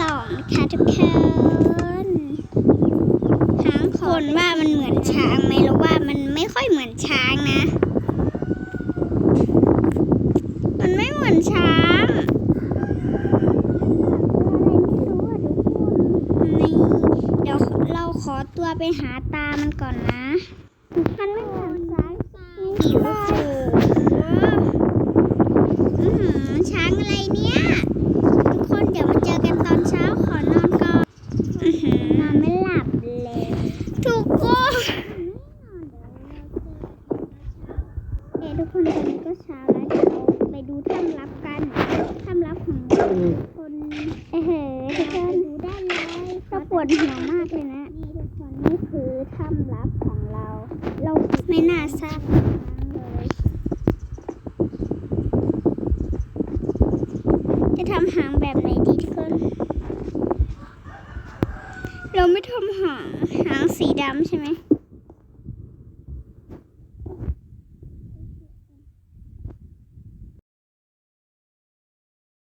สองนะคะทุกคนหางคนว่ามันเหมือนช้างไหมหรือว่ามันไม่ค่อยเหมือนช้างนะ มันไม่เหมือนช้างนี่เดี๋ยวเราขอตัวไปหาตามันก่อนนะ มันไม่เหมือนช้างหิวโอ้โหอื้อหือช้างอะไรเนี่ย ทุกคนเดี๋ยวมาเจอกันตอนเช้าขอนอนก่อนอื้อหือนอนไม่หลับเลย ทุกคนเอ้ทุกคนตอนนี้ก็เช้าแล้วเดี๋ยวไปดูถ้ำลับกันถ้ำลับของคนเอ้เหทุกคนดูได้เลยก็ปวดหัวมากเลยนะนี่ทุกคนนี่คือถ้ำลับของเรา เราไม่น่าทราบเลยจะทำหางแบบไหนดีทุกคน เราไม่ทำหางหางสีดำใช่ไหม